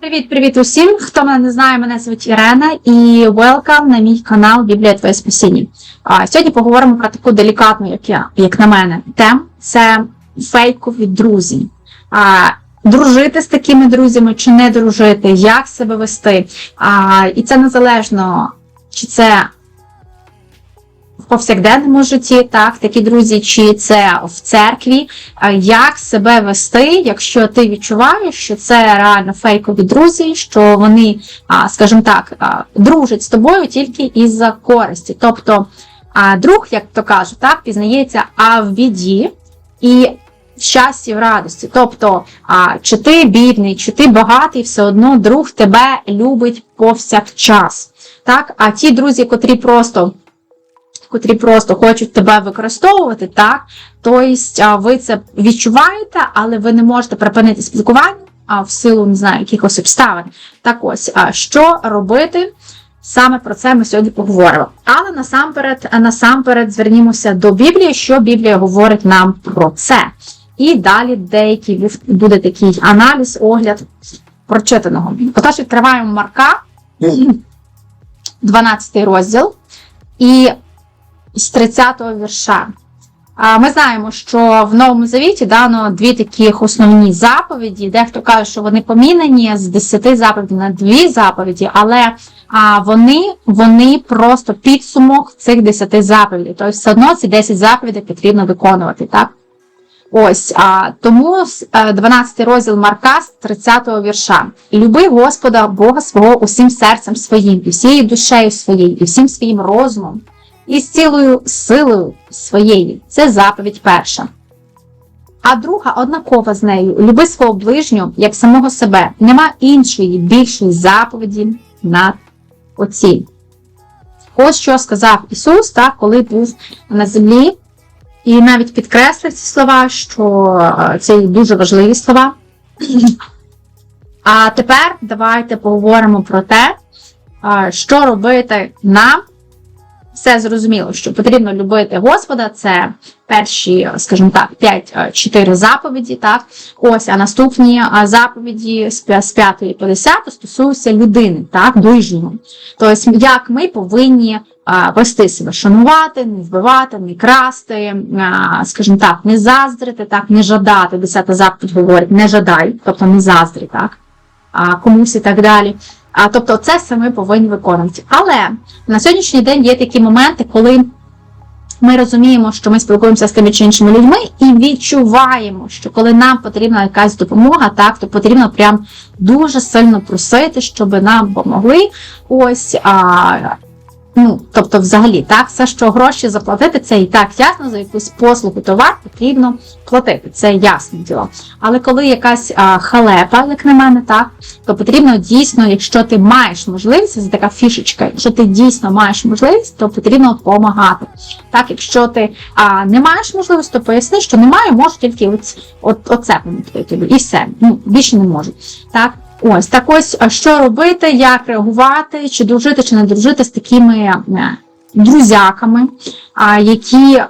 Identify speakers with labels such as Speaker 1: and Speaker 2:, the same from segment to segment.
Speaker 1: Привіт-привіт усім! Хто мене не знає, мене звуть Ірена і welcome на мій канал Біблія Твоє Спасіння. Сьогодні поговоримо про таку делікатну, як я, як на мене, тему. Це фейкові друзі. А, дружити з такими друзями чи не дружити, як себе вести. А, і це незалежно, чи це повсякденному житті, так, такі друзі, чи це в церкві, як себе вести, якщо ти відчуваєш, що це реально фейкові друзі, що вони, скажімо так, дружать з тобою тільки із-за користі. Тобто друг, як то кажуть, так, пізнається а в біді і в щасті, в радості. Тобто, чи ти бідний, чи ти багатий, все одно друг тебе любить повсякчас. Так? А ті друзі, котрі просто котрі просто хочуть тебе використовувати, так, тобто ви це відчуваєте, але ви не можете припинити спілкування а, в силу, не знаю, якихось обставин. Так ось, а, що робити? Саме про це ми сьогодні поговоримо. Але насамперед, насамперед звернімося до Біблії, що Біблія говорить нам про це. І далі деякий буде такий аналіз, огляд прочитаного. Отож, відкриваємо Марка, 12 розділ. І з 30-го вірша. Ми знаємо, що в Новому Завіті дано дві таких основні заповіді. Дехто каже, що вони помінені з 10 заповідей на дві заповіді, але вони вони просто підсумок цих 10 заповідей. Тобто, все одно ці 10 заповідей потрібно виконувати. так? Ось, а, тому 12 розділ Марка з 30-го вірша. Люби Господа Бога свого усім серцем своїм, і всією душею своєю, і всім своїм розумом і з цілою силою своєю. Це заповідь перша. А друга однакова з нею люби свого ближнього, як самого себе. Нема іншої більшої заповіді над оці. Ось що сказав Ісус, так, коли був на землі, і навіть підкреслив ці слова, що це дуже важливі слова. А тепер давайте поговоримо про те, що робити нам все зрозуміло, що потрібно любити Господа, це перші, скажімо так, 5-4 заповіді. так, Ось, а наступні заповіді з 5 по 10 стосуються людини, так, ближнього. Тобто, як ми повинні вести себе, шанувати, не вбивати, не красти, скажімо так, не заздрити, так, не жадати. Десята заповідь говорить, не жадай, тобто не заздрі, так, комусь і так далі. А, Тобто це все ми повинні виконувати. Але на сьогоднішній день є такі моменти, коли ми розуміємо, що ми спілкуємося з тими чи іншими людьми, і відчуваємо, що коли нам потрібна якась допомога, так, то потрібно прям дуже сильно просити, щоб нам допомогли. Ось а, Ну, тобто, взагалі, так, все, що гроші заплатити, це і так ясно, за якусь послугу товар потрібно платити. Це ясне діло. Але коли якась а, халепа, як на мене, так, то потрібно дійсно, якщо ти маєш можливість, це така фішечка, якщо ти дійсно маєш можливість, то потрібно допомагати. Так, якщо ти а, не маєш можливості, то поясни, що немає, можу тільки от, от, оце помогти тобі. І все. Ну, більше не можу. Так. Ось так ось, що робити, як реагувати, чи дружити, чи не дружити з такими е, друзяками, які,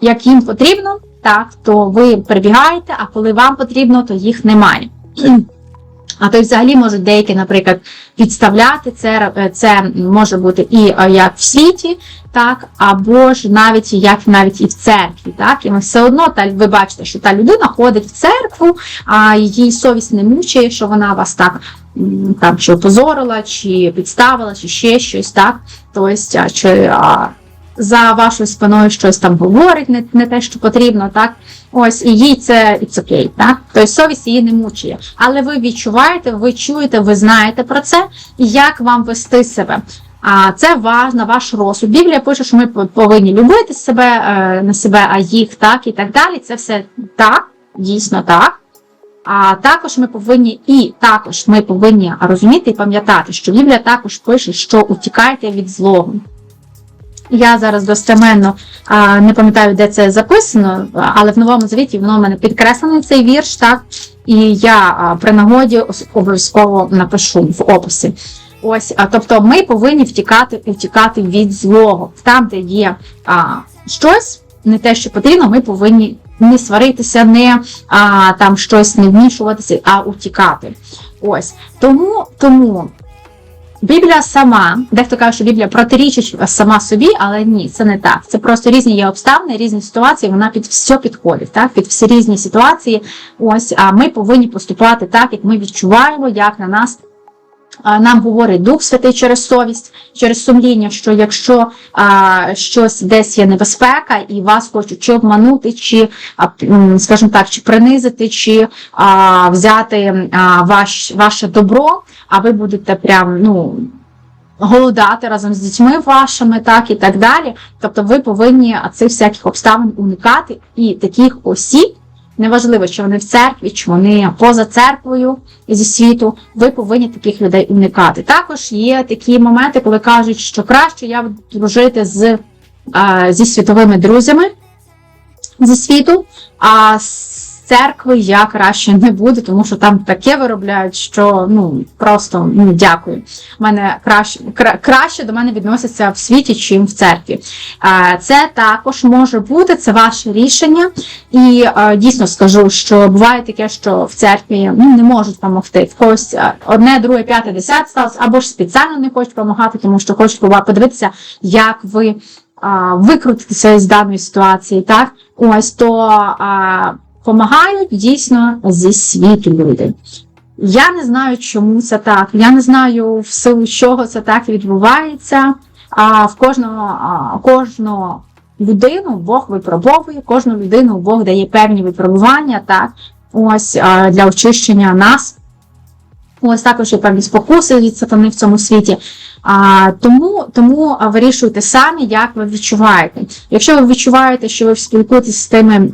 Speaker 1: як їм потрібно, так, то ви прибігаєте, а коли вам потрібно, то їх немає. А то й взагалі можуть деякі, наприклад, підставляти це, е, це може бути і е, як в світі, так, або ж навіть як навіть і в церкві. Так, І все одно та, ви бачите, що та людина ходить в церкву, а її совість не мучає, що вона вас так там чи опозорила, чи підставила, чи ще щось, так. Тобто, чи за вашою спиною щось там говорить, не не те, що потрібно, так? Ось, і їй це it's okay, так? Тобто совість її не мучує. Але ви відчуваєте, ви чуєте, ви знаєте про це, і як вам вести себе. А це ваш, на ваш розсуд. Біблія пише, що ми повинні любити себе, е, на себе, а їх так і так далі. Це все так, дійсно так. А також ми повинні і також ми повинні розуміти і пам'ятати, що Біблія також пише, що утікайте від злого. Я зараз достеменно не пам'ятаю, де це записано, але в новому звіті воно в мене підкреслений цей вірш, так? І я при нагоді обов'язково напишу в описі. Ось, а, тобто ми повинні втікати втікати від злого. Там, де є а, щось, не те, що потрібно, ми повинні не сваритися, не а, там щось не вмішуватися, а утікати. Ось тому, тому Біблія сама, дехто каже, що Біблія протирічить сама собі, але ні, це не так. Це просто різні є обставини, різні ситуації. Вона під все підходить, так під всі різні ситуації. Ось а ми повинні поступати так, як ми відчуваємо, як на нас. Нам говорить Дух Святий через совість, через сумління, що якщо а, щось десь є небезпека, і вас хочуть чи обманути, чи, а, скажімо так, чи принизити, чи а, взяти а, ваш, ваше добро, а ви будете прям, ну. Голодати разом з дітьми вашими, так і так далі. Тобто ви повинні цих всяких обставин уникати і таких осіб, неважливо, чи вони в церкві, чи вони поза церквою зі світу, ви повинні таких людей уникати. Також є такі моменти, коли кажуть, що краще я буду дружити з, зі світовими друзями зі світу, а з церкви я краще не буду, тому що там таке виробляють, що ну просто ну, дякую. Мене краще кра, краще до мене відносяться в світі, чим в церкві. Це також може бути, це ваше рішення. І дійсно скажу, що буває таке, що в церкві ну, не можуть допомогти. В когось одне, друге, п'яте, десяте сталося, або ж спеціально не хочуть допомагати, тому що хочуть подивитися, як ви викрутитися з даної ситуації, так? Ось то а, помагають дійсно зі світу люди. Я не знаю, чому це так. Я не знаю, в силу чого це так відбувається. А в кожного, кожну людину Бог випробовує, кожну людину Бог дає певні випробування, так, ось для очищення нас. Ось також є певні спокуси від сатани в цьому світі. А, тому, тому вирішуйте самі, як ви відчуваєте. Якщо ви відчуваєте, що ви спілкуєтесь з тими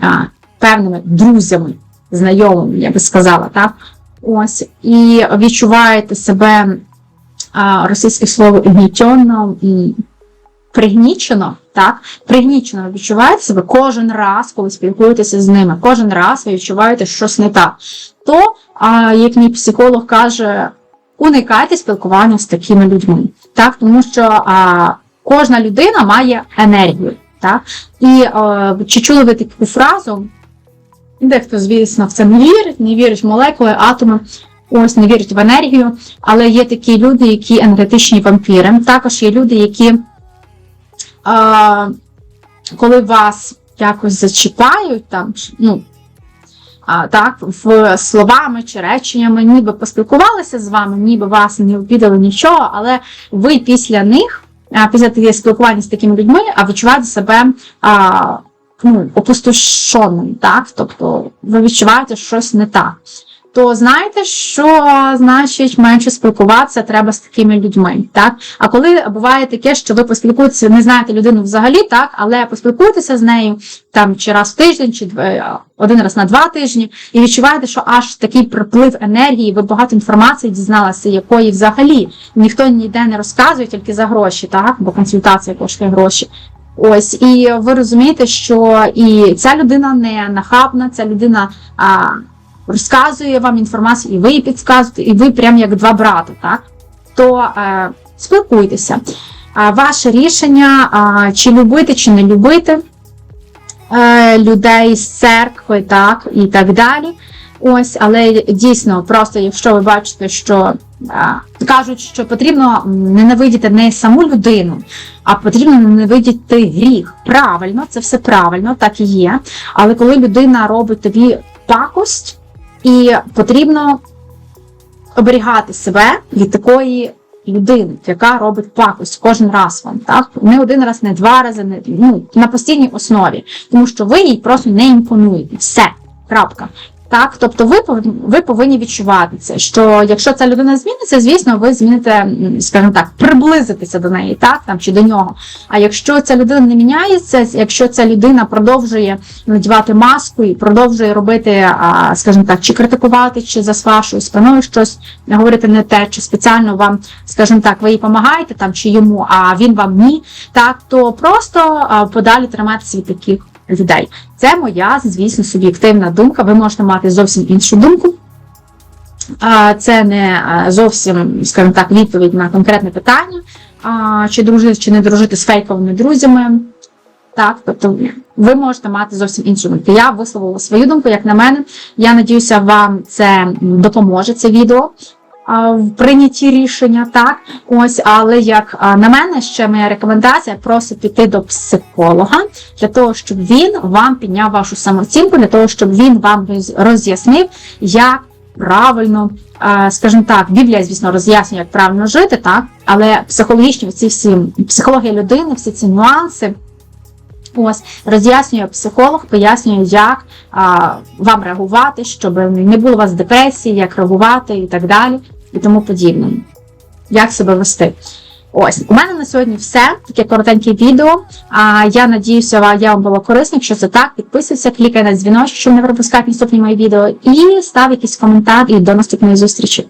Speaker 1: певними друзями, знайомими, я би сказала, так? Ось, і відчуваєте себе російське слово гнітьонно і пригнічено, так? Пригнічено відчуваєте себе кожен раз, коли спілкуєтеся з ними. Кожен раз ви відчуваєте щось не так. То, як мій психолог каже, уникайте спілкування з такими людьми. Так? Тому що а, кожна людина має енергію. Так? І а, чи чули ви таку фразу? Дехто, звісно, в це не вірить, не вірить в молекули, атоми, ось не вірить в енергію, але є такі люди, які енергетичні вампіри. Також є люди, які, а, коли вас якось зачіпають, там, ну, а, так, в словами чи реченнями, ніби поспілкувалися з вами, ніби вас не обідали нічого, але ви після них, а, після спілкування з такими людьми, а відчуваєте себе. А, ну, опустошеним, так? Тобто ви відчуваєте що щось не так. То знаєте, що значить менше спілкуватися треба з такими людьми, так? А коли буває таке, що ви поспілкуєтеся, не знаєте людину взагалі, так, але поспілкуєтеся з нею там чи раз в тиждень, чи дв- один раз на два тижні, і відчуваєте, що аж такий приплив енергії, ви багато інформації дізналися, якої взагалі ніхто ніде не розказує, тільки за гроші, так? Бо консультація коштує гроші. Ось, і ви розумієте, що і ця людина не нахабна, ця людина а, розказує вам інформацію, і ви їй підказуєте, і ви прям як два брати, так? То е, спілкуйтеся. А, ваше рішення, а, чи любити, чи не любити е, людей з церкви, так, і так далі. Ось, але дійсно, просто якщо ви бачите, що а, кажуть, що потрібно ненавидіти не саму людину, а потрібно ненавидіти гріх. Правильно, це все правильно, так і є. Але коли людина робить тобі пакость, і потрібно оберігати себе від такої людини, яка робить пакость кожен раз вам, так? Не один раз, не два рази, не ну, на постійній основі, тому що ви їй просто не імпонуєте. Все, крапка. Так, тобто ви ви повинні відчувати це, що якщо ця людина зміниться, звісно, ви зміните, скажімо так, приблизитися до неї, так там чи до нього. А якщо ця людина не міняється, якщо ця людина продовжує надівати маску і продовжує робити, скажімо так, чи критикувати, чи за вашою спиною щось говорити не те, чи спеціально вам, скажімо так, ви їй допомагаєте там чи йому, а він вам ні, так то просто подалі триматися від таких людей. Це моя, звісно, суб'єктивна думка. Ви можете мати зовсім іншу думку. Це не зовсім, скажімо так, відповідь на конкретне питання, чи дружити, чи не дружити з фейковими друзями. Так, тобто ви можете мати зовсім іншу думку. Я висловила свою думку, як на мене. Я надіюся, вам це допоможе, це відео. В прийнятті рішення, так ось, але як на мене, ще моя рекомендація просто піти до психолога для того, щоб він вам підняв вашу самооцінку, для того, щоб він вам роз'яснив, як правильно, скажімо так, Біблія, звісно, роз'яснює, як правильно жити, так, але психологічні ці всі психологія людини, всі ці нюанси. Ось роз'яснює психолог, пояснює, як а, вам реагувати, щоб не було у вас депресії, як реагувати і так далі, і тому подібне. Як себе вести. Ось, у мене на сьогодні все. Таке коротеньке відео. А я надіюся, я вам було корисно. Якщо це так, підписуйся, клікай на дзвіночок, щоб не пропускати наступні мої відео, і став якийсь коментар і до наступної зустрічі.